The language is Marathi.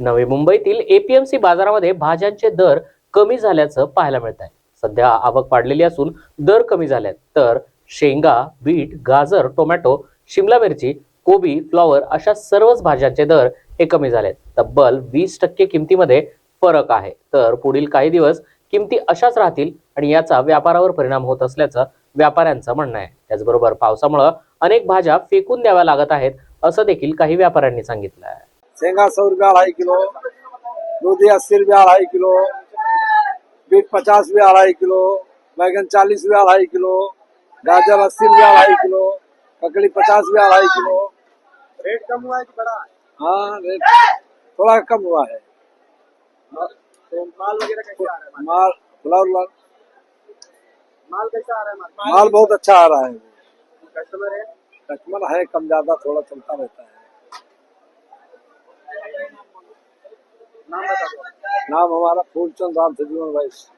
नवी मुंबईतील एपीएमसी बाजारामध्ये भाज्यांचे दर कमी झाल्याचं पाहायला मिळत आहे. सध्या आवक वाढलेली असून दर कमी झाल्यात. तर शेंगा बीट गाजर टोमॅटो शिमला मिरची कोबी फ्लॉवर अशा सर्वच भाज्यांचे दर हे कमी झालेत. तब्बल वीस टक्के किमतीमध्ये फरक आहे. तर पुढील काही दिवस किमती अशाच राहतील आणि याचा व्यापारावर परिणाम होत असल्याचं व्यापाऱ्यांचं म्हणणं आहे. त्याचबरोबर पावसामुळं अनेक भाज्या फेकून द्याव्या लागत आहेत असं देखील काही व्यापाऱ्यांनी सांगितलं आहे. शेंगा सौ रुपया अढ़ाई किलो दूधी अस्सी रुपया अढ़ाई किलो बीट पचास रुपया अढ़ाई किलो बैगन चालीस रुपया अढ़ाई किलो गाजर अस्सी रुपया अढ़ाई किलो ककड़ी पचास रुपया अढ़ाई किलो। रेट कम हुआ है कि बढ़ा है? हाँ रेट थोड़ा कम हुआ है। तो माल वगैरह माल फ्लावर माल माल कैसा आ रहा है? माल माल बहुत अच्छा आ रहा है। कस्टमर है? कस्टमर है कम ज़्यादा थोड़ा चलता रहता है। नाम हमारा फूलचंद राम सजीवन वैश्य।